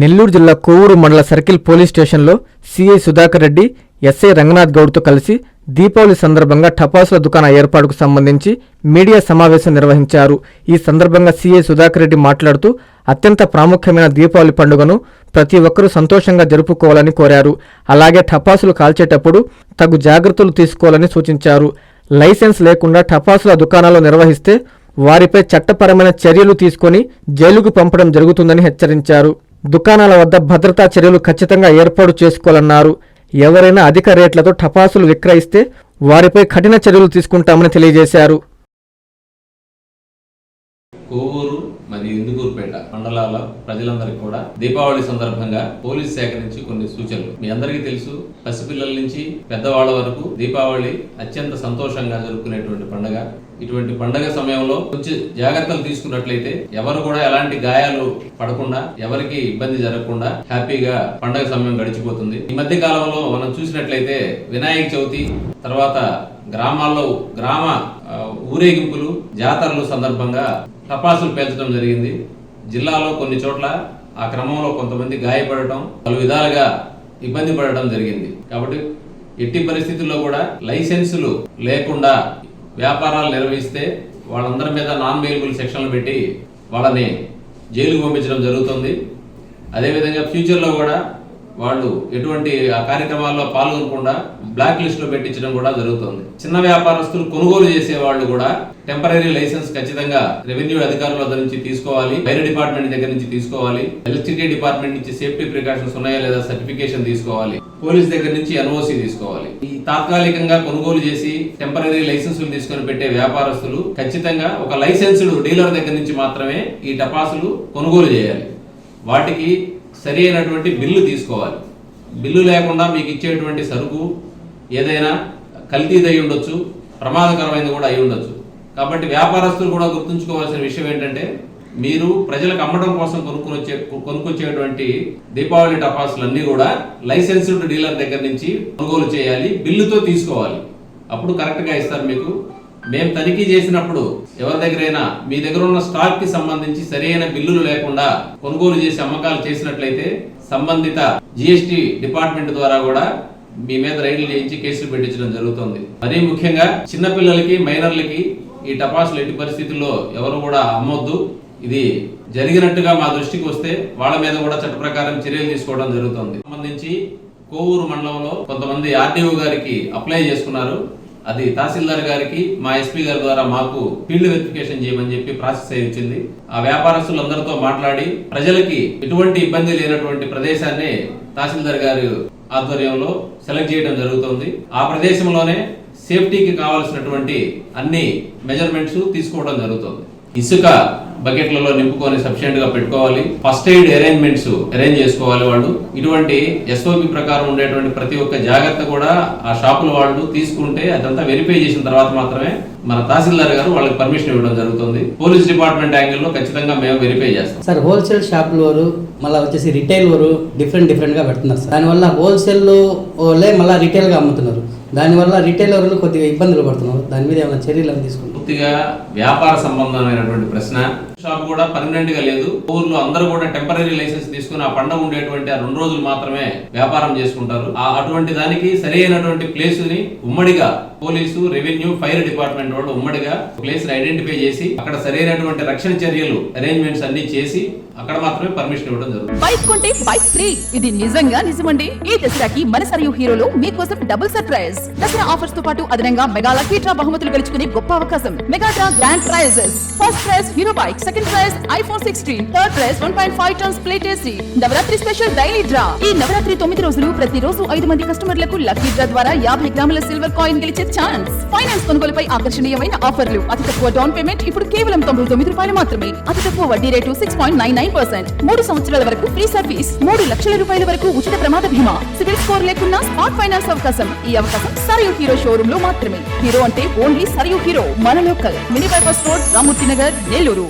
నెల్లూరు జిల్లా కోవూరు మండల circle police స్టేషన్లో సీఐ సుధాకర్ రెడ్డి ఎస్ఐ రంగనాథ్ గౌడ్తో కలిసి దీపావళి సందర్భంగా టపాసుల దుకాణ ఏర్పాటుకు సంబంధించి మీడియా సమావేశం నిర్వహించారు. ఈ సందర్భంగా సీఐ సుధాకర్ రెడ్డి మాట్లాడుతూ అత్యంత ప్రాముఖ్యమైన దీపావళి పండుగను ప్రతి ఒక్కరూ సంతోషంగా జరుపుకోవాలని కోరారు. అలాగే టపాసులు కాల్చేటప్పుడు తగు జాగ్రత్తలు తీసుకోవాలని సూచించారు. లైసెన్స్ లేకుండా టపాసుల దుకాణాలు నిర్వహిస్తే వారిపై చట్టపరమైన చర్యలు తీసుకొని జైలుకు పంపడం జరుగుతుందని హెచ్చరించారు. దుకాణాల వద్ద భద్రతా చర్యలు ఖచ్చితంగా ఏర్పాటు చేసుకోవాలన్నారు. ఎవరైనా అధిక రేట్లతో టపాసులు విక్రయిస్తే వారిపై కఠిన చర్యలు తీసుకుంటామని తెలియజేశారు. కోవూరు మరియు ఇందుకూరుపేట మండలాల ప్రజలందరికీ కూడా దీపావళి సందర్భంగా పోలీస్ శాఖ నుంచి కొన్ని సూచనలు. మీ అందరికీ తెలుసు పసిపిల్లల నుంచి పెద్దవాళ్ళ వరకు దీపావళి అత్యంత సంతోషంగా జరుపుకునేటువంటి పండుగ. ఇటువంటి పండగ సమయంలో కొంచెం జాగ్రత్తలు తీసుకున్నట్లయితే ఎవరు కూడా ఎలాంటి గాయాలు పడకుండా ఎవరికి ఇబ్బంది జరగకుండా హ్యాపీగా పండగ సమయం గడిచిపోతుంది. ఈ మధ్య కాలంలో మనం చూసినట్లయితే వినాయక చవితి తర్వాత గ్రామాల్లో గ్రామ ఊరేగింపులు జాతరలు సందర్భంగా టపాసులు పేల్చడం జరిగింది. జిల్లాలో కొన్ని చోట్ల ఆ క్రమంలో కొంతమంది గాయపడటం పలు విధాలుగా ఇబ్బంది పడటం జరిగింది. కాబట్టి ఎట్టి పరిస్థితుల్లో కూడా లైసెన్సులు లేకుండా వ్యాపారాలు నిర్వహిస్తే వాళ్ళందరి మీద నాన్ వేయబుల్ సెక్షన్లు పెట్టి వాళ్ళని జైలుకు పంపించడం జరుగుతుంది. అదేవిధంగా ఫ్యూచర్లో కూడా వాళ్ళు ఎటువంటి ఆ కార్యక్రమాల్లో పాల్గొనకుండా బ్లాక్ లిస్ట్లో పెట్టించడం కూడా జరుగుతుంది. చిన్న వ్యాపారస్తులు కొనుగోలు చేసే వాళ్ళు కూడా టెంపరీ లైసెన్స్ ఖచ్చితంగా రెవెన్యూ అధికారుల వద్ద నుంచి తీసుకోవాలి ఫైర్ డిపార్ట్మెంట్ దగ్గర నుంచి తీసుకోవాలి ఎలక్ట్రిసిటీ డిపార్ట్మెంట్ నుంచి సేఫ్టీ ప్రికాషన్స్ ఉన్నాయా లేదా సర్టిఫికేషన్ తీసుకోవాలి పోలీస్ దగ్గర నుంచి ఎన్ఓసి తీసుకోవాలి. ఈ తాత్కాలికంగా కొనుగోలు చేసి టెంపరీ లైసెన్సులు తీసుకొని పెట్టే వ్యాపారస్తులు ఖచ్చితంగా ఒక లైసెన్స్డ్ డీలర్ దగ్గర నుంచి మాత్రమే ఈ టపాసులు కొనుగోలు చేయాలి. వాటికి సరి అయినటువంటి బిల్లు తీసుకోవాలి. బిల్లు లేకుండా మీకు ఇచ్చేటువంటి సరుకు ఏదైనా కల్తీది అయి ఉండొచ్చు ప్రమాదకరమైనది కూడా అయి ఉండొచ్చు. కాబట్టి వ్యాపారస్తులు కూడా గుర్తుంచుకోవాల్సిన విషయం ఏంటంటే మీరు ప్రజలకు అమ్మడం కోసం కొనుక్కొని వచ్చే కొనుక్కొచ్చేటువంటి దీపావళి టపాసులన్నీ కూడా లైసెన్స్డ్ డీలర్ దగ్గర నుంచి కొనుగోలు చేయాలి బిల్లుతో తీసుకోవాలి. అప్పుడు కరెక్ట్గా ఇస్తారు మీకు. మేము తనిఖీ చేసినప్పుడు ఎవరి దగ్గరైనా మీ దగ్గర ఉన్న స్టాక్కి సంబంధించి సరైన బిల్లులు లేకుండా కొనుగోలు చేసి అమ్మకాలు చేసినట్లయితే సంబంధిత జిఎస్టి డిపార్ట్మెంట్ ద్వారా కూడా మీ మీద రైడ్లు చేయించి కేసులు పెట్టించడం జరుగుతుంది. మరీ ముఖ్యంగా చిన్నపిల్లలకి మైనర్లకి ఈ టపాసులు ఎట్టి పరిస్థితుల్లో ఎవరు కూడా అమ్మొద్దు. ఇది జరిగినట్టుగా మా దృష్టికి వస్తే వాళ్ళ మీద కూడా చట్ట ప్రకారం చర్యలు తీసుకోవడం జరుగుతుంది. సంబంధించి కోవూరు మండలంలో కొంతమంది ఆర్డీఓ గారికి అప్లై చేసుకున్నారు. అది తహసీల్దార్ గారికి మా ఎస్పీ గారి ద్వారా మాకు ఫీల్డ్ వెరిఫికేషన్ చేయమని చెప్పి ప్రాసెస్ అయి వచ్చింది. ఆ వ్యాపారస్తులందరితో మాట్లాడి ప్రజలకి ఎటువంటి ఇబ్బంది లేనటువంటి ప్రదేశాన్ని తహసీల్దార్ గారు ఆధ్వర్యంలో సెలెక్ట్ చేయడం జరుగుతుంది. ఆ ప్రదేశంలోనే సేఫ్టీకి కావాల్సినటువంటి అన్ని మెజర్మెంట్స్ తీసుకోవడం జరుగుతుంది. ఇసుక బకెట్లలో నింపుకొని సఫిషియెంట్గా పెట్టుకోవాలి. ఫస్ట్ ఎయిడ్ అరేంజ్మెంట్స్ అరేంజ్ చేసుకోవాలి వాళ్ళు. ఇటువంటి ఎస్ఓపి ప్రకారం ఉండేటువంటి ప్రతి ఒక్క జాగ్రత్త కూడా ఆ షాపుల వాళ్ళు తీసుకుంటే అదంతా వెరిఫై చేసిన తర్వాత మాత్రమే మన తహసీల్దార్ గారు వాళ్ళకి పర్మిషన్ ఇవ్వడం జరుగుతుంది. పోలీస్ డిపార్ట్మెంట్ యాంగిల్లో ఖచ్చితంగా మేము వెరిఫై చేస్తాం. సార్ హోల్సేల్ షాపుల వారు మళ్ళీ వచ్చేసి రిటైల్ వారు డిఫరెంట్ డిఫరెంట్గా పెడుతున్నారు సార్. దానివల్ల హోల్సేల్ వాళ్ళే మళ్ళీ రిటైల్గా అమ్ముతున్నారు. దానివల్ల రిటైల్ వాళ్ళు కొద్దిగా ఇబ్బందులు పడుతున్నారు. దాని మీద ఏమైనా చర్యలు తీసుకుంటారు? పూర్తిగా వ్యాపార సంబంధమైనటువంటి ప్రశ్న. షాప్ కూడా పర్మనెంట్గా లేదు. ఊర్లో అందరూ కూడా టెంపరీ లైసెన్స్ తీసుకుని ఆ పండుగ ఉండేటువంటి ఆ రెండు రోజులు మాత్రమే వ్యాపారం చేసుకుంటారు. ఆ అటువంటి దానికి సరైనటువంటి ప్లేస్ని ఉమ్మడిగా పోలీసు రెవెన్యూ ఫైర్ డిపార్ట్మెంట్ వాళ్ళు ఉమ్మడిగా ప్లేస్ని ఐడెంటిఫై చేసి అక్కడ సరైనటువంటి రక్షణ చర్యలు అరేంజ్మెంట్స్ అన్ని చేసి అక్కడ మాత్రమే పర్మిషన్ ఇవ్వడం జరుగుతుంది. బైక్ కొంటే బైక్ ఫ్రీ. ఇది నిజంగా నిజమండి. ఈ దసరాకి మన సరియు హీరోలో మీకోసం డబుల్ సర్ప్రైజ్. దసరా ఆఫర్స్తో పాటు అదనంగా మెగా లక్కీ డ్రా బహుమతులు గెలుచుకునే గొప్ప అవకాశం. Mega draw grand prizes. First prize Hero bike second prize iPhone sixty third prize one point five tons split AC Navaratri special daily draw ఈ నవరాత్రి తొమ్మిది రోజులు ప్రతి రోజు ఐదు మంది కస్టమర్లకు లక్కీ డ్రా ద్వారా యాభై గ్రాముల సిల్వర్ కాయిన్ గెలిచే ఛాన్స్ ఫైనాన్స్ కొనుగోలుపై ఆకర్షణీయమైన ఆఫర్లు అతి తక్కువ డౌన్ పేమెంట్ ఇప్పుడు కేవలం తొంభై తొమ్మిది రూపాయలు మాత్రమే. అతి తక్కువ వడ్డీ rate six point nine nine percent మూడు సంవత్సరాల వరకు ఫ్రీ సర్వీస్ మూడు లక్షల రూపాయల వరకు ఉచిత ప్రమాద బీమా. సివిల్ స్కోర్ లేకున్నా స్మార్ట్ ఫైనాన్స్ అవకాశం. ఈ అవకాశం సరియు హీరో షోరూమ్లో మాత్రమే. హీరో అంటే ఓన్లీ సరియు హీరో. మన local mini bypass road Ramurthy Nagar Nellore.